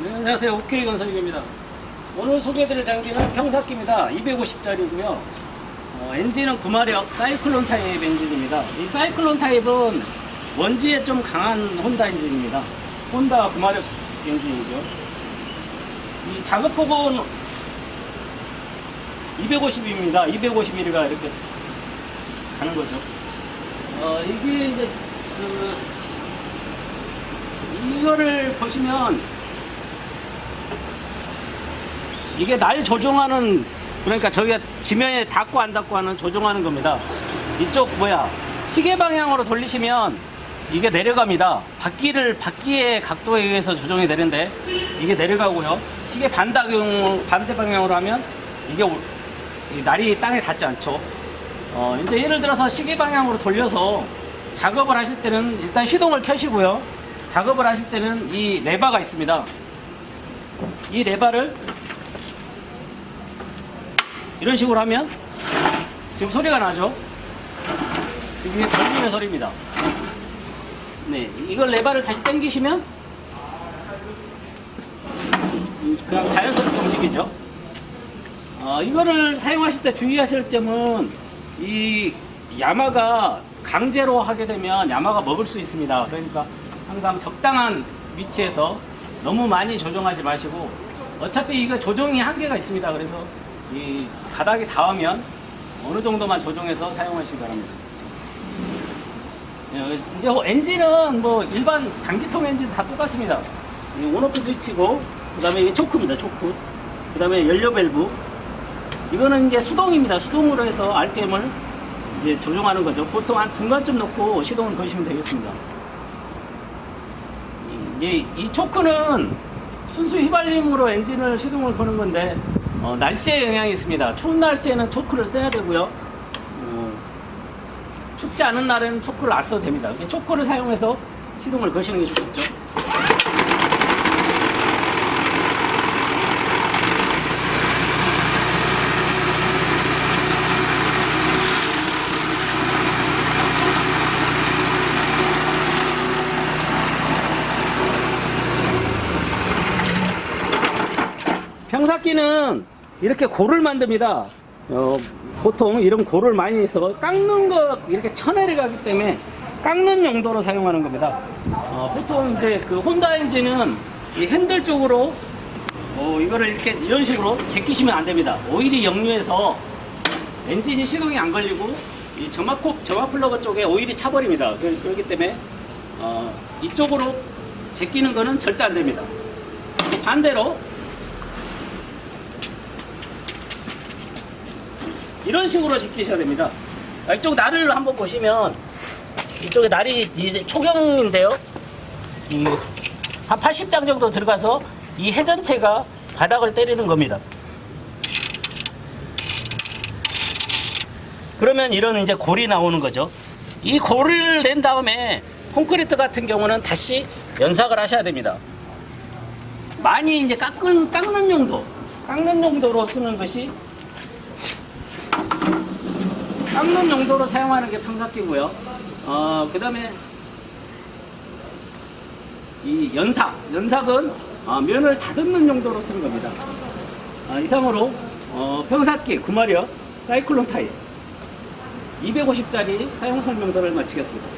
OK 건설입니다. 오늘 소개해드릴 장비는 평사기입니다. 250짜리고요. 어, 엔진은 9마력 사이클론 타입 엔진입니다. 이 사이클론 타입은 먼지에 좀 강한 혼다 엔진입니다. 혼다 9마력 엔진이죠. 이 작업폭은 250입니다. 251가 이렇게 가는 거죠. 어, 이게 이제 그 이거를 보시면 이게 날 조종하는 그러니까 저기가 지면에 닿고 안 닿고 하는 조종하는 겁니다. 이쪽 뭐야 시계 방향으로 돌리시면 이게 내려갑니다. 바퀴를 바퀴의 각도에 의해서 조정이 되는데 이게 내려가고요. 시계 반다경 반대 방향으로 하면 이게 날이 땅에 닿지 않죠. 어, 이제 예를 들어서 시계 방향으로 돌려서 작업을 하실 때는 일단 시동을 켜시고요. 작업을 하실 때는 이 레바가 있습니다. 이 레바를 이런 식으로 하면 지금 소리가 나죠? 지금 이게 돌리는 소리입니다. 네, 이걸 레바를 다시 당기시면 그냥 자연스럽게 움직이죠. 어, 이거를 사용하실 때 주의하실 점은 이 야마가 강제로 하게 되면 야마가 먹을 수 있습니다. 그러니까 항상 적당한 위치에서 너무 많이 조정하지 마시고 어차피 이거 조정이 한계가 있습니다. 그래서 이 바닥에 닿으면 어느 정도만 조정해서 사용하시기 바랍니다. 예, 이제 엔진은 뭐 일반 단기통 엔진 다 똑같습니다. 이 온오프 스위치고 그 다음에 이게 초크입니다. 초크. 그 다음에 연료 밸브. 이거는 이제 수동입니다. 수동으로 해서 RPM을 이제 조정하는 거죠. 보통 한 중간쯤 놓고 시동을 거시면 되겠습니다. 이, 이 초크는 순수 휘발림으로 엔진을 시동을 거는 건데 어, 날씨에 영향이 있습니다. 추운 날씨에는 초크를 써야 되고요. 어, 춥지 않은 날은 초크를 안 써도 됩니다. 초크를 사용해서 시동을 거시는 게 좋겠죠. 평사기는 이렇게 골을 만듭니다. 어, 보통 이런 골을 많이 해서 깎는 거 이렇게 쳐내려가기 때문에 깎는 용도로 사용하는 겁니다. 어, 보통 이제 그 혼다 엔진은 이 핸들 쪽으로 어, 이거를 이렇게 이런 식으로 제끼시면 안 됩니다. 오일이 역류해서 엔진이 시동이 안 걸리고 이 점화콕 점화 플러그 쪽에 오일이 차버립니다. 그- 그렇기 때문에 어, 이쪽으로 제끼는 거는 절대 안 됩니다. 반대로 이런 식으로 제끼셔야 됩니다. 아, 이쪽 날을 한번 보시면 이쪽에 날이 이제 초경인데요. 이한 80장 정도 들어가서 이 해 전체가 바닥을 때리는 겁니다. 그러면 이런 이제 골이 나오는 거죠. 이 골을 낸 다음에 콘크리트 같은 경우는 다시 연삭을 하셔야 됩니다. 많이 이제 깎는, 깎는 용도, 깎는 용도로 쓰는 것이 깎는 용도로 사용하는 게 평삭기고요. 어, 그 다음에 이 연삭, 연삭은 어, 면을 다듬는 용도로 쓰는 겁니다. 아, 이상으로 어, 평삭기 9마력 사이클론 타입 250짜리 사용 설명서를 마치겠습니다.